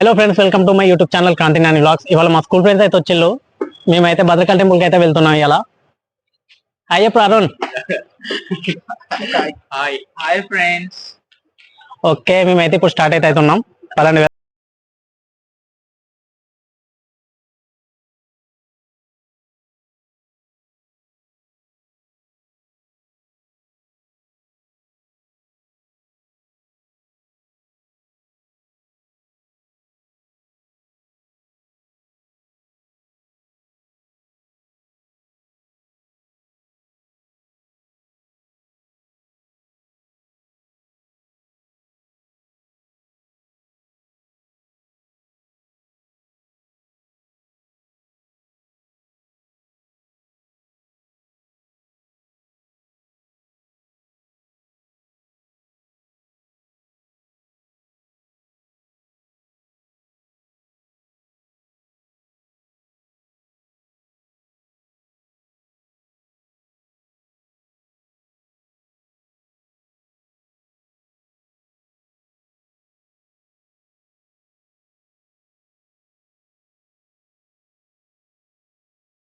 Hello friends welcome to my YouTube channel కాంటినాని vlogs ఇవాళ మా school friends అయితే వచ్చిళ్ళు. మేమైతే భద్రకాళి టెంపుల్కి అయితే వెళ్తున్నాం ఇలా అయ్యప్పుడు Arun. Hi hi friends okay మేమైతే ఇప్పుడు స్టార్ట్ అయితే అవుతున్నాం. పదండి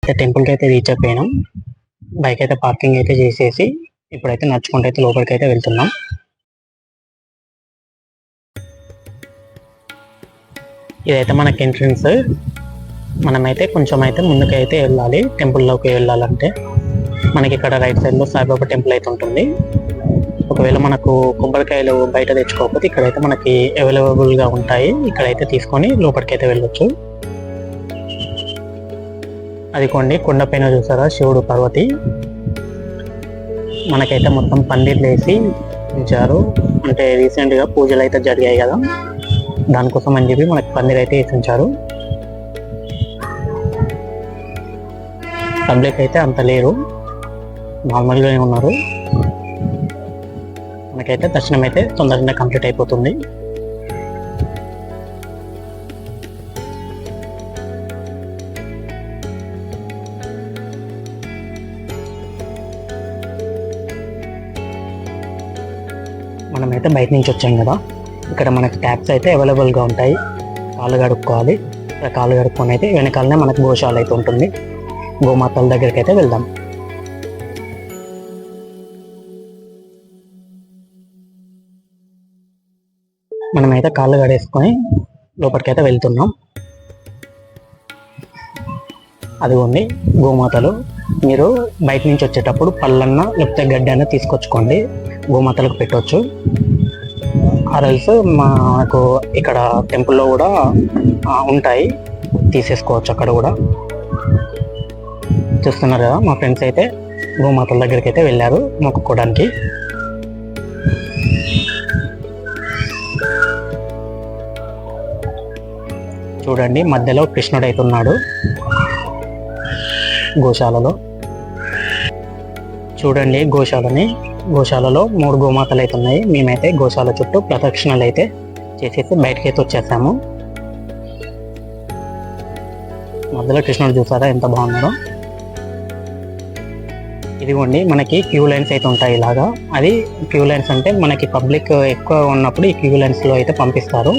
టెంపుల్కి అయితే రీచ్ అయిపోయినాం. బైక్ అయితే పార్కింగ్ అయితే చేసేసి ఇప్పుడైతే నడుచుకుంటూ అయితే లోపలికి అయితే వెళ్తున్నాం. ఇదైతే మనకి ఎంట్రన్స్ మనమైతే కొంచెం అయితే ముందుకైతే వెళ్ళాలి. టెంపుల్లోకి వెళ్ళాలంటే మనకి ఇక్కడ రైట్ సైడ్లో సాయిబాబా టెంపుల్ అయితే ఉంటుంది. ఒకవేళ మనకు కొబ్బరికాయలు బయట తెచ్చుకోకపోతే ఇక్కడైతే మనకి అవైలబుల్గా ఉంటాయి. ఇక్కడైతే తీసుకొని లోపలికి అయితే వెళ్ళొచ్చు. అది కొండి కొండపైన చూసారా? శివుడు పార్వతి. మనకైతే మొత్తం పందిర్లు వేసి ఉంచారు. అంటే రీసెంట్గా పూజలు అయితే జరిగాయి కదా. దానికోసం అని చెప్పి మనకి పందిర్ అయితే వేసి ఉంచారు. పబ్లిక్ అయితే అంత లేరు. నార్మల్గానే ఉన్నారు. మనకైతే దర్శనం అయితే తొందరగా కంప్లీట్ అయిపోతుంది. మనమైతే బయట నుంచి వచ్చాం కదా. ఇక్కడ మనకి ట్యాప్స్ అయితే అవైలబుల్గా ఉంటాయి. కాళ్ళు కడుక్కోవాలి. ఇక్కడ కాళ్ళు కడుక్కొని అయితే వెనకాలనే మనకు గోశాల అయితే ఉంటుంది. గోమాతల దగ్గరికి అయితే వెళ్దాం. మనమైతే కాళ్ళు కడేసుకొని లోపలికైతే వెళ్తున్నాం. అదిగోండి గోమాతలు. మీరు బయట నుంచి వచ్చేటప్పుడు పళ్ళన్న లేకపోతే గడ్డి అన్న తీసుకొచ్చుకోండి. గోమాతలకు పెట్టవచ్చు ఆరల్స్ మనకు ఇక్కడ టెంపుల్లో కూడా ఉంటాయి. తీసేసుకోవచ్చు అక్కడ కూడా. చూస్తున్నారు కదా మా ఫ్రెండ్స్ అయితే గోమాతల దగ్గరికి అయితే వెళ్ళారు మొక్కుకోవడానికి. చూడండి మధ్యలో కృష్ణుడు అయితే ఉన్నాడు. గోశాలలో. చూడండి గోశాలని. గోశాలలో మూడు గోమాతలు అయితే ఉన్నాయి. మేమైతే గోశాల చుట్టూ ప్రదక్షిణలు అయితే చేసేసి బయటకి అయితే వచ్చేసాము. మధ్యలో కృష్ణుడు చూసారా? ఎంత బాగున్నారో ఇదిగోండి మనకి క్యూ లైన్స్ అయితే ఉంటాయి ఇలాగా. అది క్యూ లైన్స్ అంటే మనకి పబ్లిక్ ఎక్కువ ఉన్నప్పుడు ఈ క్యూ లైన్స్లో అయితే పంపిస్తారు.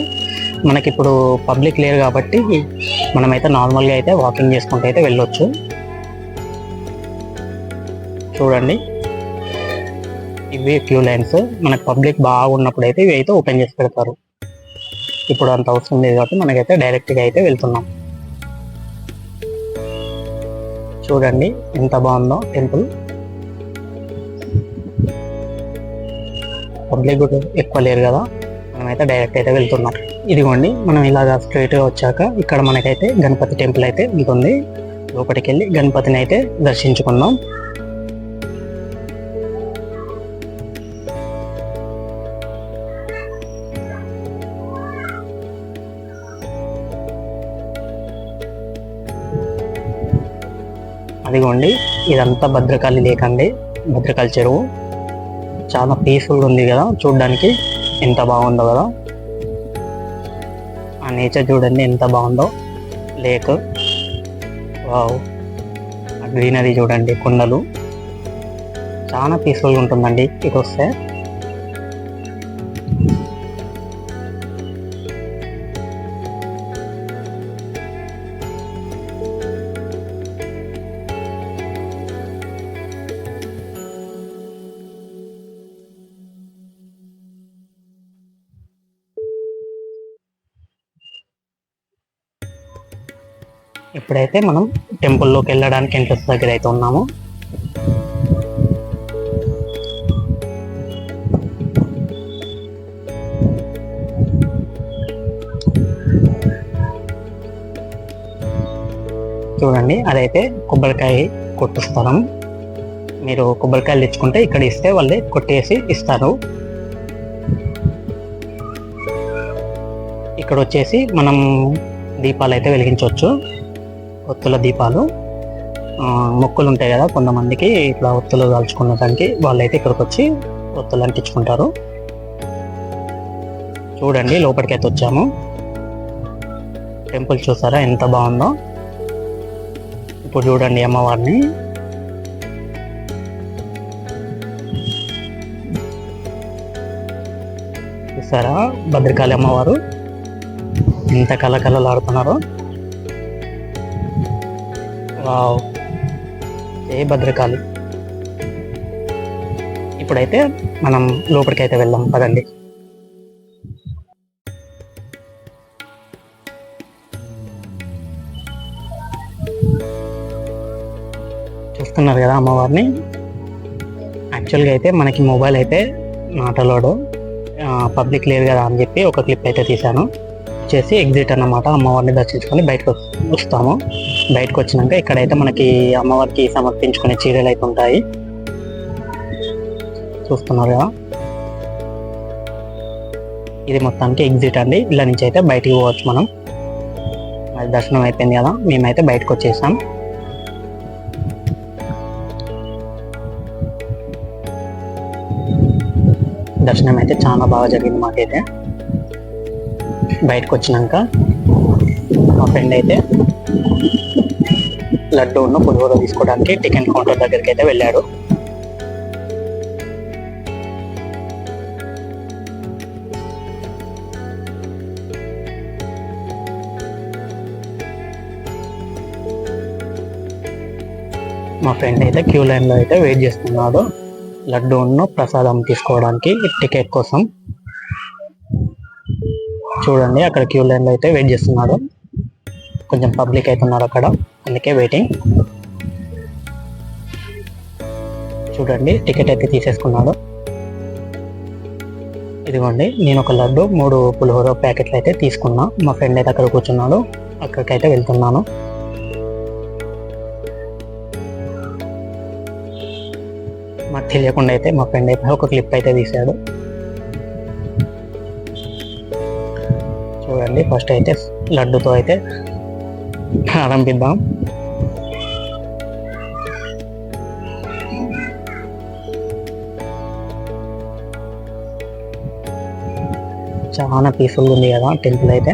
మనకి ఇప్పుడు పబ్లిక్ లేరు కాబట్టి మనమైతే నార్మల్గా అయితే వాకింగ్ చేసుకుంటూ అయితే వెళ్ళొచ్చు. చూడండి. ఇవి క్యూ లైన్స్ మనకి పబ్లిక్ బాగున్నప్పుడు అయితే ఇవి అయితే ఓపెన్ చేసి పెడతారు. ఇప్పుడు అంత అవసరం లేదు కాబట్టి మనకైతే డైరెక్ట్గా అయితే వెళ్తున్నాం. చూడండి ఎంత బాగుందో టెంపుల్ పబ్లిక్ కూడా ఎక్కువ లేరు కదా మనమైతే డైరెక్ట్ అయితే వెళ్తున్నాం. ఇదిగోండి మనం ఇలాగా స్ట్రైట్గా వచ్చాక ఇక్కడ మనకైతే గణపతి టెంపుల్ అయితే ఉంటుంది. లోపలికి వెళ్ళి గణపతిని అయితే దర్శించుకుందాం. అదిగోండి ఇదంతా భద్రకాళి లేక్ అండి. భద్రకాళి చెరువు. చాలా పీస్ఫుల్ ఉంది కదా చూడడానికి. ఎంత బాగుందో కదా. ఆ నేచర్ చూడండి ఎంత బాగుందో. లేక్ వావ్ గ్రీనరీ చూడండి కొండలు. చాలా పీస్ఫుల్గా ఉంటుందండి. ఇటు వస్తే ఇప్పుడైతే మనం టెంపుల్లోకి వెళ్ళడానికి ఎంట్రన్స్ దగ్గర అయితే ఉన్నాము. చూడండి అదైతే కొబ్బరికాయ కొట్టు స్థలం. మీరు కొబ్బరికాయలు తెచ్చుకుంటే ఇక్కడ ఇస్తే వాళ్ళే కొట్టేసి ఇస్తారు. ఇక్కడ వచ్చేసి మనం దీపాలు అయితే వెలిగించవచ్చు. ఒత్తుల దీపాలు. మొక్కులు ఉంటాయి కదా కొంతమందికి ఇట్లా ఒత్తులు వాళ్ళు వాళ్ళైతే ఇక్కడికి వచ్చి ఒత్తులు అంటించుకుంటారు. చూడండి లోపలికి అయితే వచ్చాము. టెంపుల్ చూసారా ఎంత బాగుందో. ఇప్పుడు చూడండి అమ్మవారిని. చూసారా? భద్రకాళి అమ్మవారు. ఎంత కలకలలాడుతున్నారు వావ్. ఏ భద్రకాళి. ఇప్పుడైతే మనం లోపలికైతే వెళ్దాం పదండి. చూస్తున్నారు కదా అమ్మవారిని. యాక్చువల్గా అయితే మనకి మొబైల్ అయితే నాటలోడు పబ్లిక్ లేదు కదా అని చెప్పి ఒక క్లిప్ అయితే తీశాను. చేసి ఎగ్జిట్ అన్నమాట అమ్మవారిని దర్శించుకొని బయటకు చూస్తాము వస్తాము. బయటకు వచ్చినాక ఇక్కడైతే మనకి అమ్మవారికి సమర్పించుకునే చీరలు అయితే ఉంటాయి. చూస్తున్నారు కదా? ఇది మొత్తానికి ఎగ్జిట్ అండి. ఇలా నుంచి అయితే బయటికి పోవచ్చు మనం. మరి దర్శనం అయిపోయింది కదా? మేమైతే బయటకు వచ్చేసాం దర్శనం అయితే చాలా బాగా జరిగింది మాకైతే. బయటకు వచ్చినాక ఫ్రెండ్ అయితే లడ్డూను పులిహోర తీసుకోవడానికి టికెట్ కౌంటర్ దగ్గరికి అయితే వెళ్ళాడు. మా ఫ్రెండ్ అయితే క్యూ లైన్లో అయితే వెయిట్ చేస్తున్నాడు. లడ్డూను ప్రసాదం తీసుకోవడానికి టికెట్ కోసం. చూడండి అక్కడ క్యూ లైన్లో అయితే వెయిట్ చేస్తున్నాడు. కొంచెం పబ్లిక్ అయితే అక్కడ. అందుకే వెయిటింగ్ చూడండి టికెట్ అయితే తీసేసుకున్నాడు. ఇదిగోండి నేను ఒక లడ్డు మూడు పులిహోర ప్యాకెట్లు అయితే తీసుకున్నా. మా ఫ్రెండ్ అయితే అక్కడ కూర్చున్నాడు. అక్కడికైతే వెళ్తున్నాను. మాకు తెలియకుండా అయితే మా ఫ్రెండ్ అయితే ఒక క్లిప్ అయితే తీశాడు. చూడండి ఫస్ట్ అయితే లడ్డుతో అయితే ప్రారంభిద్దాం చాలా పీస్ఫుల్ ఉంది కదా టెంపుల్ అయితే.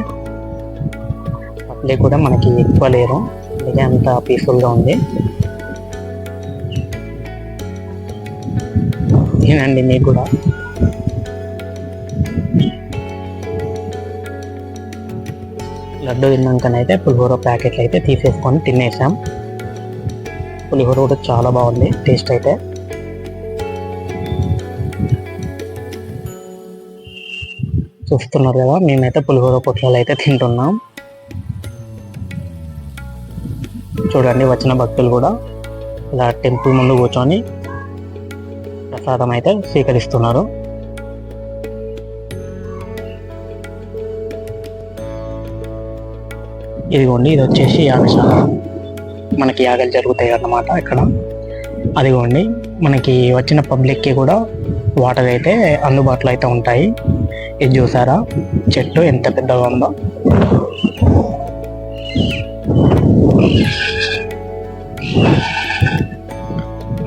పబ్లిక్ కూడా మనకి ఎక్కువ లేరు. అందుకే అంత పీస్ఫుల్గా ఉంది. ఏనండి మీకు కూడా. లడ్డు తిన్నాకనైతే పులిహోర ప్యాకెట్లు అయితే తీసేసుకొని తినేసాం. పులిహోర కూడా చాలా బాగుంది టేస్ట్ అయితే. చూస్తున్నారు కదా మేమైతే పులిహోర పొట్లాలు అయితే తింటున్నాం. చూడండి వచ్చిన భక్తులు కూడా ఇలా టెంపుల్ ముందు కూర్చొని ప్రసాదం అయితే స్వీకరిస్తున్నారు. ఇదిగోండి ఇది వచ్చేసి యాగశాల. మనకి యాగాలు జరుగుతాయి అన్నమాట ఇక్కడ. అదిగోండి మనకి వచ్చిన పబ్లిక్కి కూడా వాటర్ అయితే అందుబాటులో అయితే ఉంటాయి. ఇది చూసారా? చెట్టు ఎంత పెద్దగా ఉందో.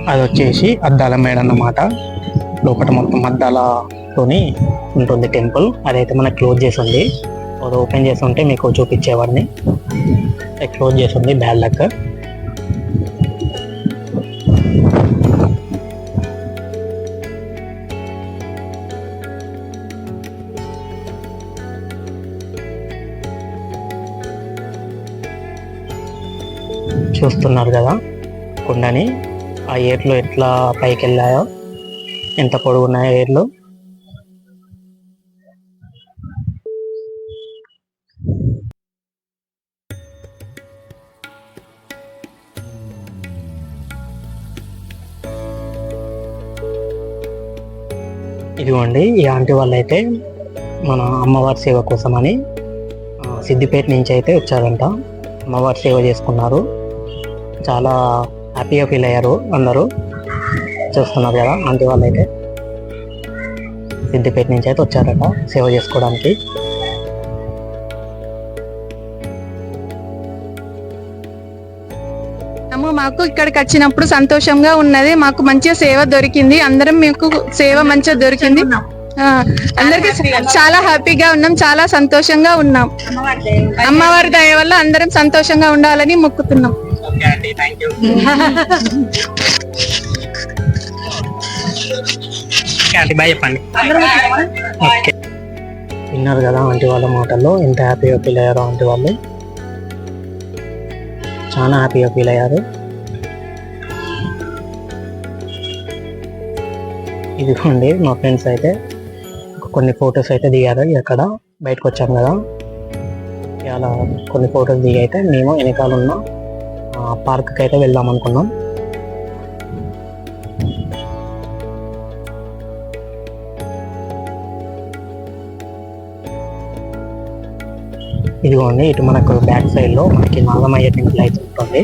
అది వచ్చేసి అద్దాల మేడ అన్నమాట. లోపల మొత్తం అద్దాలతోని ఉంటుంది టెంపుల్. అదైతే మనకి క్లోజ్ చేసి ఉంది అది ఓపెన్ చేసి ఉంటే మీకు చూపించేవాడిని. క్లోజ్ చేసి ఉంది బ్యాడ్ లక్ చూస్తున్నారు కదా కుండని. ఆ ఏర్లు ఎట్లా పైకి వెళ్ళాయో ఎంత పొడుగున్నాయో ఏర్లు. ఇదిగోండి ఈ ఆంటీ వాళ్ళు అయితే మన అమ్మవారి సేవ కోసమని అని సిద్దిపేట నుంచి అయితే వచ్చారంట. అమ్మవారి సేవ చేసుకున్నారు. చాలా హ్యాపీగా ఫీల్ అయ్యారు అందరూ. చూస్తున్నారు కదా ఆంటీ వాళ్ళు అయితే సిద్దిపేట నుంచి అయితే వచ్చారట సేవ చేసుకోవడానికి. మాకు ఇక్కడికి వచ్చినప్పుడు సంతోషంగా ఉన్నది. మాకు మంచిగా సేవ దొరికింది. అందరం మీకు సేవ మంచిగా దొరికింది. ఆ, అందరికి చాలా హ్యాపీగా ఉన్నాం. చాలా సంతోషంగా ఉన్నాం. అమ్మవారి దయ వల్ల. అందరం సంతోషంగా ఉండాలని మొక్కుతున్నాం. విన్నారు కదా ఆంటీ వాళ్ళ మాటల్లో ఎంత హ్యాపీగా ఫీల్ అయ్యారో ఆంటీ వాళ్ళు. చాలా హ్యాపీగా ఫీల్ అయ్యారు. ఇదిగోండి మా ఫ్రెండ్స్ అయితే కొన్ని ఫొటోస్ అయితే దిగారు. ఇక్కడ బయటకు వచ్చాం కదా. అలా కొన్ని ఫొటోస్ దిగి అయితే మేము వెనకాల ఉన్న పార్క్కి అయితే వెళ్దాం అనుకున్నాం. ఇదిగోండి ఇటు మనకు బ్యాక్ సైడ్లో మనకి నాగమయ్య టెంపుల్ అయితే ఉంటుంది.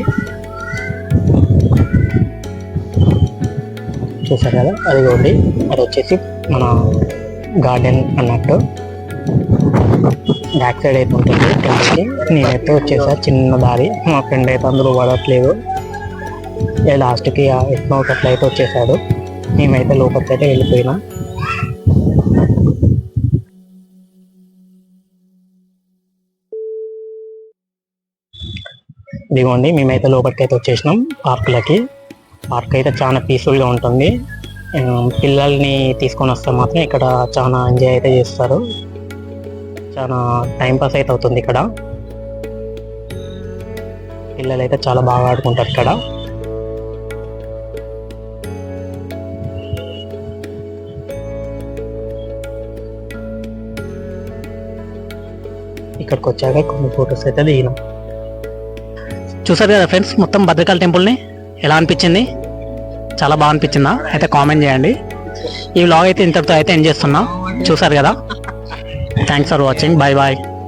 చూసారు కదా అదిగోండి అది వచ్చేసి మన గార్డెన్ అన్నట్టు. బ్యాక్ సైడ్ అయితే ఉంటుంది టెంపుల్కి. నేనైతే వచ్చేసా చిన్న దారి. మా ఫ్రెండ్ అయితే అందులో పడట్లేదు. లాస్ట్కి ఎట్లా ఒకట్ల అయితే వచ్చేసాడు. మేమైతే లోపలికి అయితే వెళ్ళిపోయినాం. ఇదిగోండి మేమైతే లోపలికి అయితే వచ్చేసినాం పార్కులకి. పార్క్ అయితే చాలా పీస్ఫుల్గా ఉంటుంది. పిల్లల్ని తీసుకొని వస్తే మాత్రం ఇక్కడ చాలా ఎంజాయ్ అయితే చేస్తారు. చాలా టైం పాస్ అయితే అవుతుంది ఇక్కడ. పిల్లలు అయితే చాలా బాగా ఆడుకుంటారు ఇక్కడ. ఇక్కడికి వచ్చాక కొన్ని ఫొటోస్ అయితే దిగినాం. చూసారు కదా ఫ్రెండ్స్ మొత్తం భద్రకాళ టెంపుల్ని? ఎలా అనిపించింది? చాలా బాగా అనిపించిందా? అయితే కామెంట్ చేయండి. ఈ వ్లాగ్ అయితే ఇంతటితో అయితే ఎండ్ చేస్తున్నా. చూసారు కదా? Thanks for watching bye bye